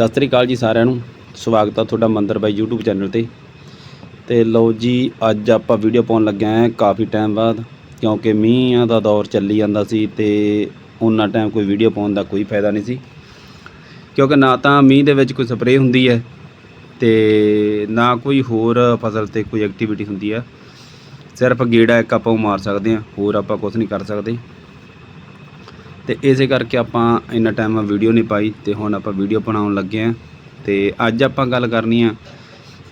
ਸਤਿ ਸ੍ਰੀ ਅਕਾਲ ਜੀ ਸਾਰਿਆਂ ਨੂੰ। ਸਵਾਗਤ ਆ ਤੁਹਾਡਾ ਮੰਦਰ ਬਾਈ YouTube ਚੈਨਲ ਤੇ। ਤੇ ਲਓ ਜੀ, ਅੱਜ ਆਪਾਂ ਵੀਡੀਓ ਪਾਉਣ ਲੱਗੇ ਆਂ ਕਾਫੀ ਟਾਈਮ ਬਾਅਦ, ਕਿਉਂਕਿ ਮੀਂਹਾਂ ਦਾ ਦੌਰ ਚੱਲੀ ਜਾਂਦਾ ਸੀ ਤੇ ਉਹਨਾਂ ਟਾਈਮ ਕੋਈ ਵੀਡੀਓ ਪਾਉਣ ਦਾ ਕੋਈ ਫਾਇਦਾ ਨਹੀਂ ਸੀ। ਕਿਉਂਕਿ ਨਾ ਤਾਂ ਮੀਂਹ ਦੇ ਵਿੱਚ ਕੋਈ ਸਪਰੇਅ ਹੁੰਦੀ ਹੈ ਤੇ ਨਾ ਕੋਈ ਹੋਰ ਫਸਲ ਤੇ ਕੋਈ ਐਕਟੀਵਿਟੀ ਹੁੰਦੀ ਆ ਸਿਰਫ ਗੇੜਾ ਇੱਕ ਆਪਾਂ ਉਹ ਮਾਰ ਸਕਦੇ ਹਾਂ, ਹੋਰ ਆਪਾਂ ਕੁਝ ਨਹੀਂ ਕਰ ਸਕਦੇ। ਤੇ ਇਸੇ ਕਰਕੇ ਆਪਾਂ ਇੰਨਾ ਟਾਈਮ ਵੀਡੀਓ ਨਹੀਂ ਪਾਈ ਤੇ ਹੁਣ ਆਪਾਂ ਵੀਡੀਓ ਬਣਾਉਣ ਲੱਗੇ ਆਂ ਤੇ ਅੱਜ ਆਪਾਂ ਗੱਲ ਕਰਨੀ ਆ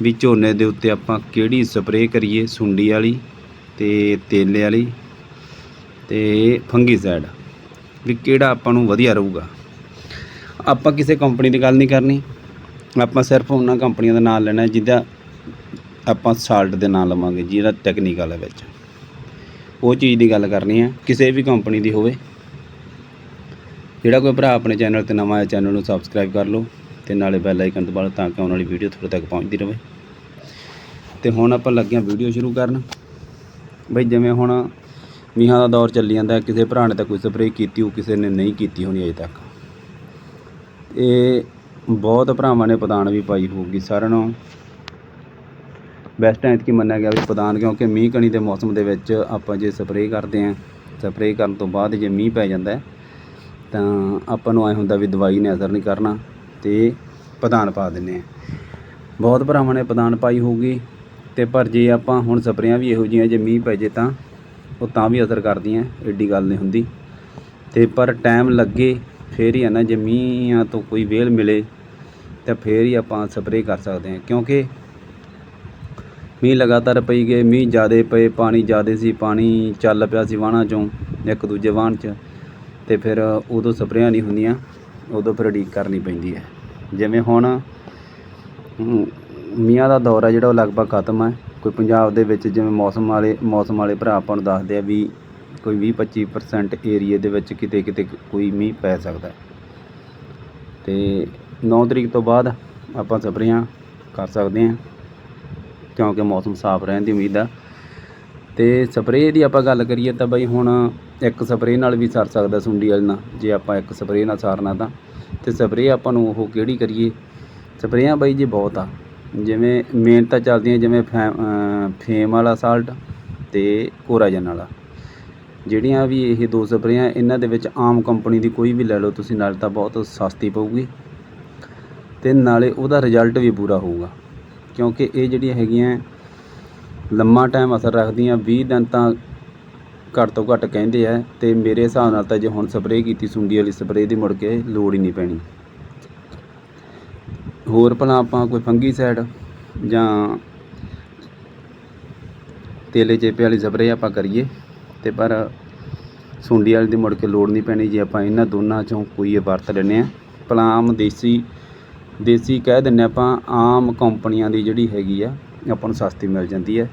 ਵੀ ਝੋਨੇ ਦੇ ਉੱਤੇ ਆਪਾਂ ਕਿਹੜੀ ਸਪਰੇਅ ਕਰੀਏ, ਸੁੰਡੀ ਵਾਲੀ ਤੇ ਤੇਲੇ ਵਾਲੀ ਤੇ ਫੰਗੀਸਾਈਡ ਵੀ ਕਿਹੜਾ ਆਪਾਂ ਨੂੰ ਵਧੀਆ ਰਹੂਗਾ। ਆਪਾਂ ਕਿਸੇ ਕੰਪਨੀ ਦੀ ਗੱਲ ਨਹੀਂ ਕਰਨੀ। ਆਪਾਂ ਸਿਰਫ ਉਹਨਾਂ ਕੰਪਨੀਆਂ ਦਾ ਨਾਮ ਲੈਣਾ ਜਿਹਦਾ ਆਪਾਂ ਸਾਲਟ ਦੇ ਨਾਂ ਲਵਾਂਗੇ, ਜਿਹੜਾ ਟੈਕਨੀਕਲ ਹੈ ਵਿੱਚ। ਉਹ ਚੀਜ਼ ਦੀ ਗੱਲ ਕਰਨੀ ਹੈ ਕਿਸੇ ਵੀ ਕੰਪਨੀ ਦੀ ਹੋਵੇ। ਜਿਹੜਾ ਕੋਈ ਭਰਾ ਆਪਣੇ ਚੈਨਲ ਤੇ ਨਵਾਂ ਹੈ ਚੈਨਲ ਨੂੰ ਸਬਸਕ੍ਰਾਈਬ ਕਰ ਲਓ ਤੇ ਨਾਲੇ ਬੈਲ ਆਈਕਨ ਦਬਾ ਤਾਂ ਕਿ ਆਉਣ ਵਾਲੀ ਵੀਡੀਓ ਤੁਹਾਡੇ ਤੱਕ ਪਹੁੰਚਦੀ ਰਹੇ। ਤੇ ਹੁਣ ਆਪਾਂ ਲੱਗੇ ਹਾਂ ਵੀਡੀਓ ਸ਼ੁਰੂ ਕਰਨ। ਬਈ ਜਿਵੇਂ ਹੁਣ ਮੀਂਹਾਂ ਦਾ ਦੌਰ ਚੱਲੀ ਜਾਂਦਾ, ਕਿਸੇ ਭਰਾ ਨੇ ਤਾਂ ਕੋਈ ਸਪਰੇਅ ਕੀਤੀ ਹੋ ਕਿਸੇ ਨੇ ਨਹੀਂ ਕੀਤੀ ਹੋਣੀ ਅਜੇ ਤੱਕ। ਇਹ ਬਹੁਤ ਭਰਾਵਾਂ ਨੇ ਪ੍ਰਦਾਨ ਵੀ ਪਾਈ ਹੋਊਗੀ ਸਾਰਿਆਂ ਨੂੰ। ਬੈਸਟ ਐਤ ਕੀ ਮੰਨਿਆ ਗਿਆ ਵੀ ਪਦਾਨ, ਕਿਉਂਕਿ ਮੀਂਹ ਕਣੀ ਦੇ ਮੌਸਮ ਦੇ ਵਿੱਚ ਆਪਾਂ ਜੇ ਸਪਰੇਅ ਕਰਦੇ ਹਾਂ ਸਪਰੇਅ ਕਰਨ ਤੋਂ ਬਾਅਦ ਜੇ ਮੀਂਹ ਪੈ ਜਾਂਦਾ ਹੈ ਤਾਂ ਆਪਾਂ ਨੂੰ ਐ ਹੁੰਦਾ ਵੀ ਦਵਾਈ ਨੇ ਅਸਰ ਨਹੀਂ ਕਰਨਾ ਤੇ ਪ੍ਰਧਾਨ ਪਾ ਦਿੰਨੇ ਆ। ਬਹੁਤ ਭਰਾਵਾਂ ਨੇ ਪ੍ਰਧਾਨ ਪਾਈ ਹੋਊਗੀ ਤੇ ਪਰ ਜੇ ਆਪਾਂ ਹੁਣ ਸਪਰੇਆਂ ਵੀ ਇਹੋ ਜਿਹੀਆਂ ਜੇ ਮੀਂਹ ਪੈ ਜੇ ਤਾਂ ਉਹ ਤਾਂ ਵੀ ਅਸਰ ਕਰਦੀਆਂ ਐਡੀ ਗੱਲ ਨਹੀਂ ਹੁੰਦੀ। ਤੇ ਪਰ ਟਾਈਮ ਲੱਗੇ, ਫੇਰ ਹੀ ਆ ਨਾ ਜੇ ਮੀਂਹਾਂ ਤੋਂ ਕੋਈ ਵੇਲ ਮਿਲੇ ਤਾਂ ਫੇਰ ਹੀ ਆਪਾਂ ਸਪਰੇਅ ਕਰ ਸਕਦੇ ਹਾਂ। ਕਿਉਂਕਿ ਮੀਂਹ ਲਗਾਤਾਰ ਪਈ ਗਏ, ਮੀਂਹ ਜ਼ਿਆਦੇ ਪਏ, ਪਾਣੀ ਜ਼ਿਆਦੇ ਸੀ, ਪਾਣੀ ਚੱਲ ਪਿਆ ਸੀ ਵਾਹਣਾਂ ਚੋਂ, ਇੱਕ ਦੂਜੇ ਵਾਹਣ 'ਚ। ਤੇ ਫਿਰ ਉਦੋਂ ਸਪਰੇਆਂ ਨਹੀਂ ਹੁੰਦੀਆਂ ਉਦੋਂ ਫਿਰ ਉਡੀਕ ਕਰਨੀ ਪੈਂਦੀ ਹੈ। ਜਿਵੇਂ ਹੁਣ ਹਮ, ਮੀਂਹਾਂ ਦਾ ਦੌਰ ਹੈ ਜਿਹੜਾ ਉਹ ਲਗਭਗ ਖਤਮ ਹੈ। ਕੋਈ ਪੰਜਾਬ ਦੇ ਵਿੱਚ ਜਿਵੇਂ ਮੌਸਮ ਵਾਲੇ ਮੌਸਮ ਵਾਲੇ ਭਰਾ ਆਪਾਂ ਨੂੰ ਦੱਸਦੇ ਆ ਵੀ ਕੋਈ 20-25% ਏਰੀਏ ਦੇ ਵਿੱਚ ਕਿਤੇ ਕਿਤੇ ਕੋਈ ਮੀਂਹ ਪੈ ਸਕਦਾ ਹੈ। ਤੇ 9 ਤਰੀਕ ਤੋਂ ਬਾਅਦ ਆਪਾਂ ਸਪਰੇਆਂ ਕਰ ਸਕਦੇ ਹਾਂ ਕਿਉਂਕਿ ਮੌਸਮ ਸਾਫ਼ ਰਹਿਣ ਦੀ ਉਮੀਦ ਆ। ਅਤੇ ਸਪਰੇਅ ਦੀ ਆਪਾਂ ਗੱਲ ਕਰੀਏ ਤਾਂ ਬਈ ਹੁਣ ਇੱਕ ਸਪਰੇਅ ਨਾਲ ਵੀ ਸਰ ਸਕਦਾ ਸੁੰਡੀ ਵਾਲੇ ਨਾਲ, ਜੇ ਆਪਾਂ ਇੱਕ ਸਪਰੇਅ ਨਾਲ ਸਾਰਨਾ ਤਾਂ। ਤੇ ਸਪਰੇਅ ਆਪਾਂ ਨੂੰ ਉਹ ਕਿਹੜੀ ਕਰੀਏ? ਸਪਰੇਆਂ ਬਈ ਜੀ ਬਹੁਤ ਆ। ਜਿਵੇਂ ਮੇਨ ਤਾਂ ਚੱਲਦੀਆਂ ਜਿਵੇਂ ਫੈ- ਫੇਮ ਵਾਲਾ ਸਾਲਟ ਅਤੇ ਕੋਰਾਜਨ ਵਾਲਾ। ਜਿਹੜੀਆਂ ਵੀ ਇਹ ਦੋ ਸਪਰੇਆਂ ਇਹਨਾਂ ਦੇ ਵਿੱਚ ਆਮ ਕੰਪਨੀ ਦੀ ਕੋਈ ਵੀ ਲੈ ਲਓ ਤੁਸੀਂ, ਨਾਲ ਤਾਂ ਬਹੁਤ ਸਸਤੀ ਪਊਗੀ। ਅਤੇ ਨਾਲੇ ਉਹਦਾ ਰਿਜ਼ਲਟ ਵੀ ਪੂਰਾ ਹੋਊਗਾ। ਕਿਉਂਕਿ ਇਹ ਜਿਹੜੀਆਂ ਹੈਗੀਆਂ ਲੰਮਾ ਟਾਈਮ ਅਸਰ ਰੱਖਦੀਆਂ 20 ਦਿਨ ਤਾਂ ਘੱਟ ਤੋਂ ਘੱਟ ਕਹਿੰਦੇ ਆ ਅਤੇ ਮੇਰੇ ਹਿਸਾਬ ਨਾਲ ਤਾਂ ਜੇ ਹੁਣ ਸਪਰੇਅ ਕੀਤੀ ਸੁੰਡੀ ਵਾਲੀ ਸਪਰੇਅ ਦੀ ਮੁੜ ਕੇ ਲੋੜ ਹੀ ਨਹੀਂ ਪੈਣੀ। ਹੋਰ ਭਲਾ ਆਪਾਂ ਕੋਈ ਫੰਗੀਸਾਈਡ ਜਾਂ ਤੇਲੇ ਚੇਪੇ ਵਾਲੀ ਸਪਰੇਅ ਆਪਾਂ ਕਰੀਏ ਤੇ ਪਰ ਸੁੰਡੀ ਵਾਲੀ ਦੀ ਮੁੜ ਕੇ ਲੋੜ ਨਹੀਂ ਪੈਣੀ ਜੇ ਆਪਾਂ ਇਹਨਾਂ ਦੋਨਾਂ ਚੋਂ ਕੋਈ ਇਹ ਵਰਤ ਲੈਂਦੇ ਆ। ਪਲਾਮ ਦੇਸੀ ਦੇਸੀ ਕਹਿ ਦਿੰਨੇ ਆਪਾਂ, ਆਮ ਕੰਪਨੀਆਂ ਦੀ ਜਿਹੜੀ ਹੈਗੀ ਆ ਆਪਾਂ ਨੂੰ ਸਸਤੀ ਮਿਲ ਜਾਂਦੀ ਹੈ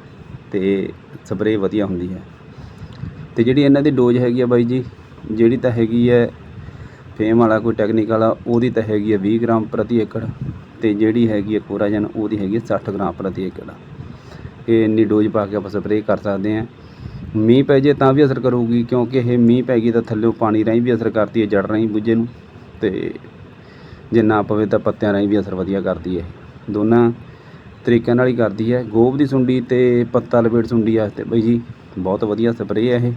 ਤੇ ਸਪਰੇਅ ਵਧੀਆ ਹੁੰਦੀ ਹੈ। ਤੇ ਜਿਹੜੀ ਇਹਨਾਂ ਦੀ ਡੋਜ਼ ਹੈਗੀ ਆ ਬਾਈ ਜੀ, ਜਿਹੜੀ ਤਾਂ ਹੈਗੀ ਹੈ ਫੇਮ ਵਾਲਾ, ਕੋਈ ਟੈਕਨੀਕਲ ਵਾਲਾ, ਉਹਦੀ ਤਾਂ ਹੈਗੀ ਹੈ 20 ਗ੍ਰਾਮ ਪ੍ਰਤੀ ਏਕੜ ਤੇ ਜਿਹੜੀ ਹੈਗੀ ਹੈ ਕੋਰਾਜਨ, ਉਹਦੀ ਹੈਗੀ ਹੈ 60 ਗ੍ਰਾਮ ਪ੍ਰਤੀ ਏਕੜ। ਇਹ ਇੰਨੀ ਡੋਜ਼ ਪਾ ਕੇ ਆਪਾਂ ਸਪਰੇਅ ਕਰ ਸਕਦੇ ਹਾਂ। ਮੀਂਹ ਪੈ ਜੇ ਤਾਂ ਵੀ ਅਸਰ ਕਰੂਗੀ, ਕਿਉਂਕਿ ਇਹ ਮੀਂਹ ਪੈ ਗਈ ਤਾਂ ਥੱਲੇੋਂ ਪਾਣੀ ਰਾਹੀਂ ਵੀ ਅਸਰ ਕਰਦੀ ਹੈ ਜੜ ਰਾਹੀਂ ਬੁੱਝੇ ਨੂੰ। ਤੇ ਜੇ ਨਾ ਪਵੇ ਤਾਂ ਪੱਤਿਆਂ ਰਾਹੀਂ ਵੀ ਅਸਰ ਵਧੀਆ ਕਰਦੀ ਹੈ ਦੋਨਾਂ ਤਰੀਕਿਆਂ ਨਾਲ ਹੀ ਕਰਦੀ ਹੈ। ਗੋਭ ਦੀ ਸੁੰਡੀ ਅਤੇ ਪੱਤਾ ਲਪੇਟ ਸੁੰਡੀ ਵਾਸਤੇ ਬਾਈ ਜੀ, ਬਹੁਤ ਵਧੀਆ ਸਪਰੇਅ ਹੈ ਇਹ।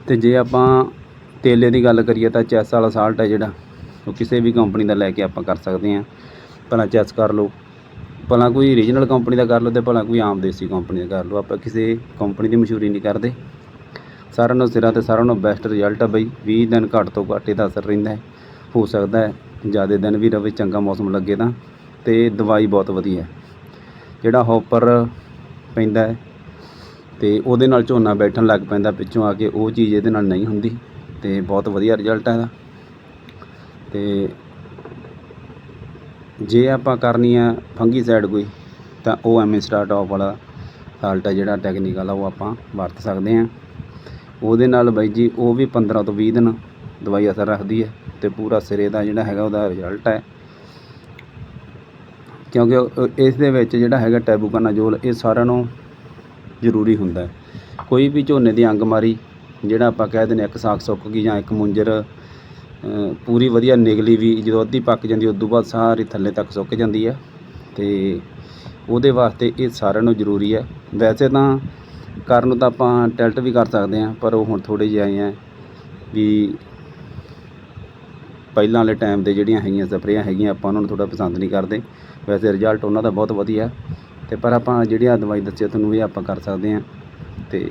ਅਤੇ ਜੇ ਆਪਾਂ ਤੇਲੇ ਦੀ ਗੱਲ ਕਰੀਏ ਤਾਂ ਚੈਸ ਵਾਲਾ ਸਾਲਟ ਹੈ ਜਿਹੜਾ, ਉਹ ਕਿਸੇ ਵੀ ਕੰਪਨੀ ਦਾ ਲੈ ਕੇ ਆਪਾਂ ਕਰ ਸਕਦੇ ਹਾਂ। ਭਲਾ ਚੈਸ ਕਰ ਲਓ, ਭਲਾ ਕੋਈ ਰੀਜਨਲ ਕੰਪਨੀ ਦਾ ਕਰ ਲਓ ਤੇ ਭਲਾ ਕੋਈ ਆਮ ਦੇਸੀ ਕੰਪਨੀ ਦਾ ਕਰ ਲਓ। ਆਪਾਂ ਕਿਸੇ ਕੰਪਨੀ ਦੀ ਮਸ਼ਹੂਰੀ ਨਹੀਂ ਕਰਦੇ। ਸਾਰਿਆਂ ਨੂੰ ਸਿਰਾਂ ਤੇ ਸਾਰਿਆਂ ਨੂੰ ਬੈਸਟ ਰਿਜ਼ਲਟ ਆ ਬਈ। 20 ਦਿਨ ਘੱਟ ਤੋਂ ਘੱਟ ਇਹਦਾ ਅਸਰ ਰਹਿੰਦਾ ਹੈ। ਹੋ ਸਕਦਾ ਹੈ ਜ਼ਿਆਦਾ ਦਿਨ ਵੀ ਰਵੇ, ਚੰਗਾ ਮੌਸਮ ਲੱਗੇ ਤਾਂ। ਅਤੇ ਦਵਾਈ ਬਹੁਤ ਵਧੀਆ ਜਿਹੜਾ ਹੋਪਰ ਪੈਂਦਾ ਅਤੇ ਉਹਦੇ ਨਾਲ ਝੋਨਾ ਬੈਠਣ ਲੱਗ ਪੈਂਦਾ ਪਿੱਛੋਂ ਆ ਕੇ, ਉਹ ਚੀਜ਼ ਇਹਦੇ ਨਾਲ ਨਹੀਂ ਹੁੰਦੀ ਅਤੇ ਬਹੁਤ ਵਧੀਆ ਰਿਜ਼ਲਟ ਹੈ ਇਹਦਾ। ਅਤੇ ਜੇ ਆਪਾਂ ਕਰਨੀ ਆ ਫੰਗੀ ਸਾਈਡ ਕੋਈ, ਤਾਂ ਉਹ ਐਮ ਸਟਾਰਟ ਆਫ ਵਾਲਾ ਸਾਲਟ ਹੈ ਜਿਹੜਾ ਟੈਕਨੀਕਲ ਆ ਉਹ ਆਪਾਂ ਵਰਤ ਸਕਦੇ ਹਾਂ। ਉਹਦੇ ਨਾਲ ਬਾਈ ਜੀ, ਉਹ ਵੀ 15 ਤੋਂ 20 ਦਿਨ ਦਵਾਈ ਅਸਰ ਰੱਖਦੀ ਹੈ ਤੇ ਪੂਰਾ ਸਿਰੇ ਦਾ ਜਿਹੜਾ ਹੈਗਾ ਉਹਦਾ ਰਿਜ਼ਲਟ ਹੈ। ਕਿਉਂਕਿ ਇਸ ਦੇ ਵਿੱਚ ਜਿਹੜਾ ਹੈਗਾ ਟੈਬੂਕਾਨਾਜੋਲ ਇਹ ਸਾਰਿਆਂ ਨੂੰ ਜ਼ਰੂਰੀ ਹੁੰਦਾ ਕੋਈ ਵੀ ਝੋਨੇ ਦੀ ਅੰਗ ਮਾਰੀ ਜਿਹੜਾ ਆਪਾਂ ਕਹਿ ਦਿੰਦੇ ਹਾਂ ਇੱਕ ਸਾਖ ਸੁੱਕ ਗਈ ਜਾਂ ਇੱਕ ਮੁੰਜਰ ਪੂਰੀ ਵਧੀਆ ਨਿਗਲੀ ਵੀ ਜਦੋਂ ਅੱਧੀ ਪੱਕ ਜਾਂਦੀ ਉਸ ਤੋਂ ਬਾਅਦ ਸਾਰੀ ਥੱਲੇ ਤੱਕ ਸੁੱਕ ਜਾਂਦੀ ਹੈ ਤੇ ਉਹਦੇ ਵਾਸਤੇ ਇਹ ਸਾਰਿਆਂ ਨੂੰ ਜ਼ਰੂਰੀ ਹੈ ਵੈਸੇ ਤਾਂ ਕਰਨ ਨੂੰ ਤਾਂ ਆਪਾਂ ਟੈਲਟ ਵੀ ਕਰ ਸਕਦੇ ਹਾਂ, ਪਰ ਉਹ ਹੁਣ ਥੋੜੇ ਜਿਹੇ ਆਏ ਆ ਵੀ ਪਹਿਲਾਂ ਵਾਲੇ ਟਾਈਮ ਦੇ ਜਿਹੜੀਆਂ ਹੈਗੀਆਂ ਸਪਰੇਆਂ ਹੈਗੀਆਂ, ਆਪਾਂ ਉਹਨਾਂ ਨੂੰ ਥੋੜਾ ਪਸੰਦ ਨਹੀਂ ਕਰਦੇ। ਵੈਸੇ ਰਿਜ਼ਲਟ ਉਹਨਾਂ ਦਾ ਬਹੁਤ ਵਧੀਆ ਤੇ ਪਰ ਆਪਾਂ ਜਿਹੜੀਆਂ ਦਵਾਈ ਦੱਸੀ ਤੁਹਾਨੂੰ ਇਹ ਆਪਾਂ ਕਰ ਸਕਦੇ ਹਾਂ ਤੇ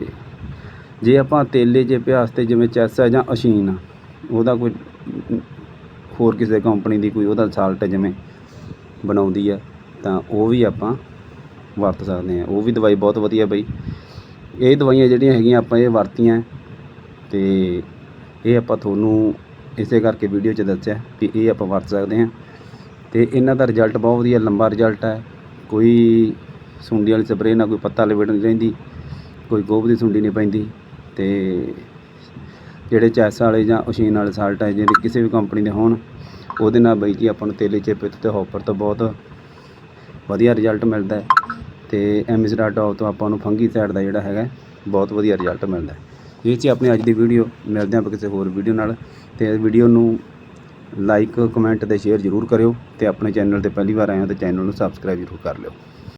ਜੇ ਆਪਾਂ ਤੇਲੇ ਜੇ ਅਭਿਆਸ ਤੇ ਜਿਵੇਂ ਚੈਸ ਹੈ ਜਾਂ ਅਸ਼ੀਨ ਆ, ਉਹਦਾ ਕੋਈ ਹੋਰ ਕਿਸੇ ਕੰਪਨੀ ਦੀ ਕੋਈ ਉਹਦਾ ਸਾਲਟ ਜਿਵੇਂ ਬਣਾਉਂਦੀ ਆ, ਤਾਂ ਉਹ ਵੀ ਆਪਾਂ ਵਰਤ ਸਕਦੇ ਹਾਂ। ਉਹ ਵੀ ਦਵਾਈ ਬਹੁਤ ਵਧੀਆ ਬਈ। ਇਹ ਦਵਾਈਆਂ ਜਿਹੜੀਆਂ ਹੈਗੀਆਂ ਆਪਾਂ ਇਹ ਵਰਤੀਆਂ ਤੇ ਇਹ ਆਪਾਂ ਤੁਹਾਨੂੰ ਇਸੇ ਕਰਕੇ ਵੀਡੀਓ 'ਚ ਦੱਸਿਆ ਕਿ ਇਹ ਆਪਾਂ ਵਰਤ ਸਕਦੇ ਹਾਂ। ਅਤੇ ਇਹਨਾਂ ਦਾ ਰਿਜ਼ਲਟ ਬਹੁਤ ਵਧੀਆ, ਲੰਬਾ ਰਿਜ਼ਲਟ ਹੈ। ਕੋਈ ਸੁੰਡੀ ਵਾਲੀ ਸਪਰੇਅ ਨਾਲ ਕੋਈ ਪੱਤਾ ਲਵੇਟ ਨਹੀਂ ਰਹਿੰਦੀ, ਕੋਈ ਗੋਬ ਦੀ ਸੁੰਡੀ ਨਹੀਂ ਪੈਂਦੀ ਅਤੇ ਜਿਹੜੇ ਚੈਸ ਵਾਲੇ ਜਾਂ ਉਸ਼ੀਨ ਵਾਲੇ ਸਾਲਟ ਹੈ, ਜਿਹੜੇ ਕਿਸੇ ਵੀ ਕੰਪਨੀ ਦੇ ਹੋਣ, ਉਹਦੇ ਨਾਲ ਬਈ ਜੀ ਆਪਾਂ ਨੂੰ ਤੇਲੇ ਚਿੱਪ ਤੇ ਹੌਪਰ ਤੋਂ ਬਹੁਤ ਵਧੀਆ ਰਿਜ਼ਲਟ ਮਿਲਦਾ ਹੈ ਤੇ ਐਮਿਸਰਾ ਟੌਪ ਤੋਂ ਆਪਾਂ ਨੂੰ ਫੰਗੀ ਸਾਈਡ ਦਾ ਜਿਹੜਾ ਹੈਗਾ, ਬਹੁਤ ਵਧੀਆ ਰਿਜ਼ਲਟ ਮਿਲਦਾ ਹੈ। ਇਹ ਸੀ ਆਪਣੀ ਅੱਜ ਦੀ ਵੀਡੀਓ ਮਿਲਦੇ ਹਾਂ ਆਪਾਂ ਕਿਸੇ ਹੋਰ ਵੀਡੀਓ ਨਾਲ ਤੇ ਵੀਡੀਓ ਨੂੰ ਲਾਈਕ, ਕਮੈਂਟ ਤੇ ਸ਼ੇਅਰ ਜ਼ਰੂਰ ਕਰਿਓ ਤੇ ਆਪਣੇ ਚੈਨਲ ਤੇ ਪਹਿਲੀ ਵਾਰ ਆਏ ਹੋ ਤੇ ਚੈਨਲ ਨੂੰ ਸਬਸਕ੍ਰਾਈਬ ਜ਼ਰੂਰ ਕਰ ਲਿਓ।